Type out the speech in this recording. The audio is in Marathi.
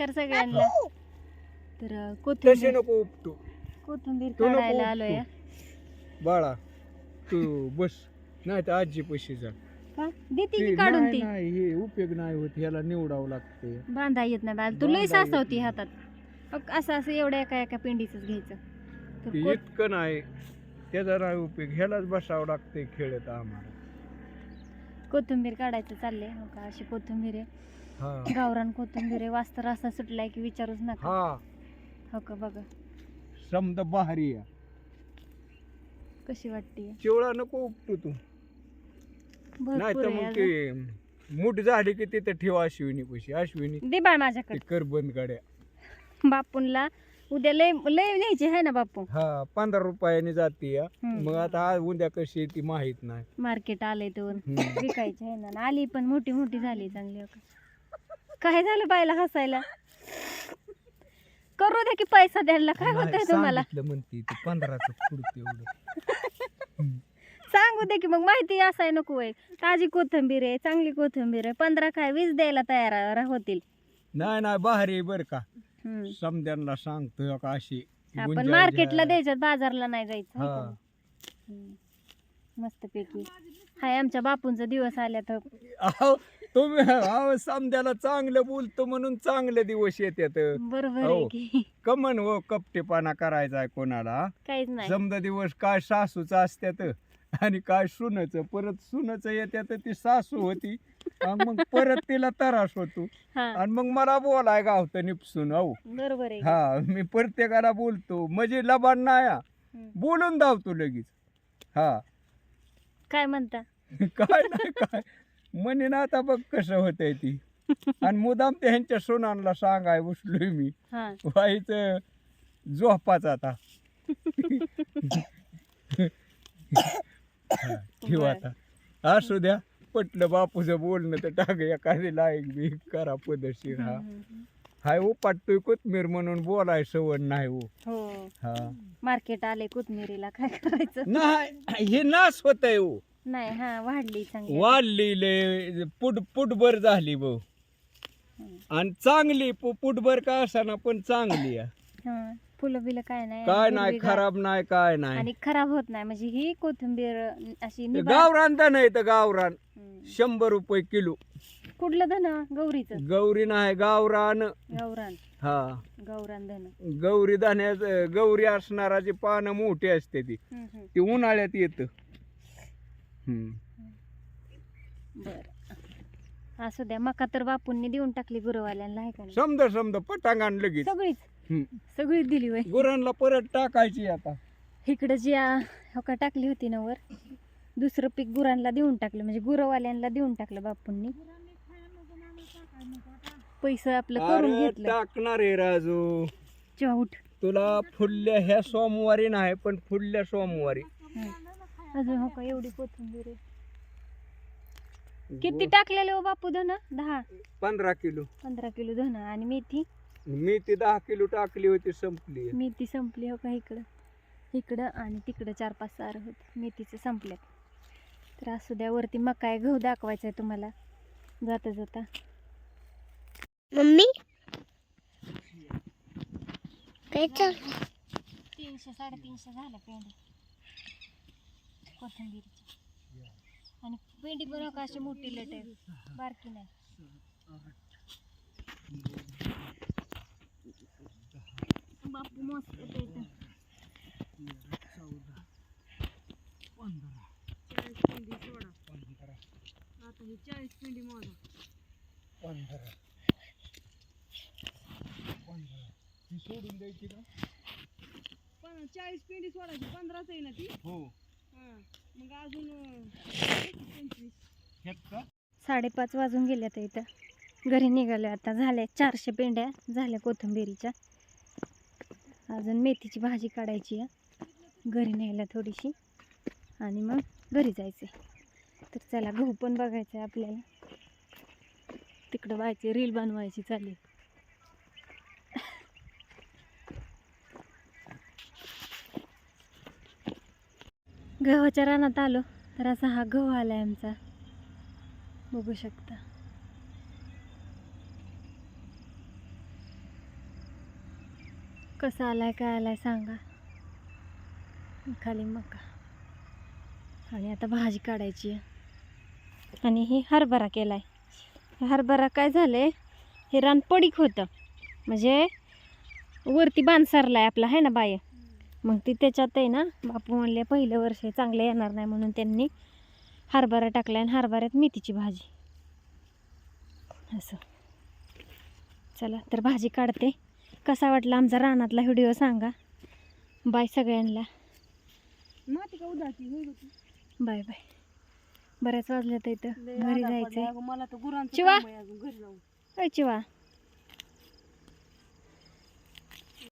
नमस्कार सगळ्यांना. तर तसे कोथिंबीर. नको उपटू. कोथिंबीर तू नको काढायला आलोय. बाळा तू बस. नाही तर आजी पैसे जा. का? देते की काढून ती? नाही, हे उपयोग नाही होत. ह्याला निवडावं लागते. बांधा येत नाही बाल तू लई बांधा येत नाही. हातात. असं असं एवढ्या एका एका पेंडीच घ्यायचं. तर ते को- इतकं नाही. त्याचा नाही उपयोग. ह्यालाच बसावं लागते खेळत आम्हाला. कोथिंबीर काढायचं चाललंय. हो का? अशी कोथिंबीर आहे. हा गावरान कोथिंबीर आहे वास्तर असा सुटलाय की विचारूच नका. हा. हो का बघा. समद बाहेरी कशी वाटते? चिवळा नको उपटू तू. नाही भरपूर तर आहे मग अजून. ते मूठ झाली की तिथे ठेवा अश्विनी पैसे अश्विनी दे बाळ ते माझ्याकडे करबंद गाड्या. बापूंला उद्या लय लय न्यायची आहे ना बापू? हा पंधरा रुपयाने जाते या. हम्म. मग आता आज उद्या कशी येते माहीत नाही. मार्केट आलंय तर हम्म. विकायची आहे ना. आली पण मोठी मोठी झाली चांगली. हो का. काय झालं बायला हसायला? करू द्या की पैसा द्यायला काय होतंय तुम्हाला? म्हणते ती पंधराचं सांगू दे की मग माहिती असाय नको आहे ताजी कोथिंबीर आहे चांगली कोथिंबीर आहे. पंधरा काय वीस द्यायला तयार होतील. नाही नाही बाहेर आहे बरं का. हम्म. समद्यांना सांगतो का अशी आपण मार्केटला. द्यायच्यात बाजारला नाही जायचं. हाय. का पैकी हाय आमच्या बापूंचा दिवस आल्या तर अहो तुम्ही अहो समद्याला चांगलं बोलतो म्हणून चांगले दिवस येतात. बरोबर हो. की. कमन व कपटेपणा करायचा आहे कोणाला. काहीच नाही. समजा दिवस काय सासूचं असत्यात आणि काय सुनच परत सुनच येत्यात ती सासू होती. आणि मग परत तिला त्रास होतो. हा. आणि मग मला बोलाय गावतं निपसून अहो बरोबर आहे की. हा मी प्रत्येकाला बोलतो म्हणजे लबाड नाही हा. हम्म. बोलून धावतो लगेच. हा. काय म्हणता? काय नाही काय. म्हणे ना आता बघ कसं होतंय ती. आणि मुदाम त्यांच्या सोनांना सांगाय बसलोय मी. हा. व्हायचं झोपाच आता. हा, ठेव. आता. असू द्या पटलं बापूचं बोलणं तर टाक एखादी लायक बी करा पदशीर हा. हम्म, हम्म. हाय ओ पाटतोय कोथमीर म्हणून बोलाय सवड नाही हो. हो. हा. मार्केट आले कोथमिरीला काय करायचं? नाही हे नाश होत आहे हो. नाही हा वाढली चांगली वाढली लय पुट पुटभर झाली भाऊ. आणि चांगली पु- पुटभर का असाना पण चांगली आहे. हा फुलं बिलं काय नाही काय नाही हिरवीगार. खराब नाही काय नाही. आणि खराब होत नाही म्हणजे ही कोथिंबीर अशी निभा- गावरान तर नाही तर गावरान. हम्म. शंभर रुपये किलो. कुठलं धन? गौरीचं. गौरी नाही गावरान. गौरान. हा. गौरान धन. गौरी धान्याच गौरी असणाराची पानं मोठी असते ती हम्म, हम्म. ती उन्हाळ्यात येत. बर. असू द्या मका तर बापूंनी देऊन टाकली गुरुवाल्यांना आहे का नाही? समजा समजा पटांगण लगेच. सगळीच. हम्म. सगळीच दिली वय गुरांना परत टाकायची आता. इकडं जी आ- हो का टाकली होती ना वर? दुसरं पीक गुरांना देऊन टाकलं म्हणजे गुरवाल्यांना देऊन टाकलं बापूंनी. पैसे आपलं करून अरे घेतलं. टाकणार आहे राजू. चौट तुला फुडल्या ह्या सोमवारी नाही पण फुडल्या सोमवारी. अजून हो का एवढी कोथिंबीर आहे. किती टाकलेले हो बापू धन? दहा. पंधरा किलो. पंधरा किलो धन आणि मेथी? मी ती दहा किलो टाकली होती संपली. मेथी संपली हो का इकडं? इकडं आणि तिकडं चार पाच सार होत. मेथीचे संपल्यात तर असू द्या वरती मकाय गहू दाखवायचा आहे तुम्हाला. जाता जाता. मम्मी? काय चाल तीनशे साडेतीनशे झाल्या पेंडी कोथिंबीरची. आणि पेंडी पण हो का अशी मोठी लेट? आहे बारकी नाही. बापू मस्त. चाळीस पेंडी सोडा. आता ही चाळीस पेंडी मोजा. सोडून द्यायची पण चाळीस पेंडी सोडायची. पंधराच आहे ना ती? हो. मग अजून साडेपाच वाजून गेल्या तर इथं. घरी निघाले आता. झाल्या चारशे पेंड्या झाल्या कोथिंबिरीच्या. अजून मेथीची भाजी काढायची आहे. घरी न्यायला थोडीशी. आणि मग घरी जायचे तर चला गहू पण बघायचं आहे आपल्याला. तिकडं व्हायचे रील बनवायची चालेल गव्हाच्या रानात आलो तर असा हा गहू आला आहे आमचा. बघू शकता. कसा आलाय काय आलाय सांगा. खाली मका. आणि आता भाजी काढायची आहे. आणि हे हरभरा केलाय. आहे हरभरा काय झालंय? हे रान पडीक होतं. म्हणजे वरती बांध सरलाय आपला आहे ना बाय मग ती त्याच्यात आहे ना बापू म्हणले पहिलं वर्ष चांगलं येणार नाही म्हणून त्यांनी हरभरा टाकलाय आणि हरभऱ्यात मेथीची भाजी. असं. चला तर भाजी काढते. कसा वाटला आमचा रानातला व्हिडिओ सांगा. बाय सगळ्यांना. माती का? Bye bye. बऱ्याच वाजल्या तर इथं घरी अगं, मला तर गुरांचं चिवा.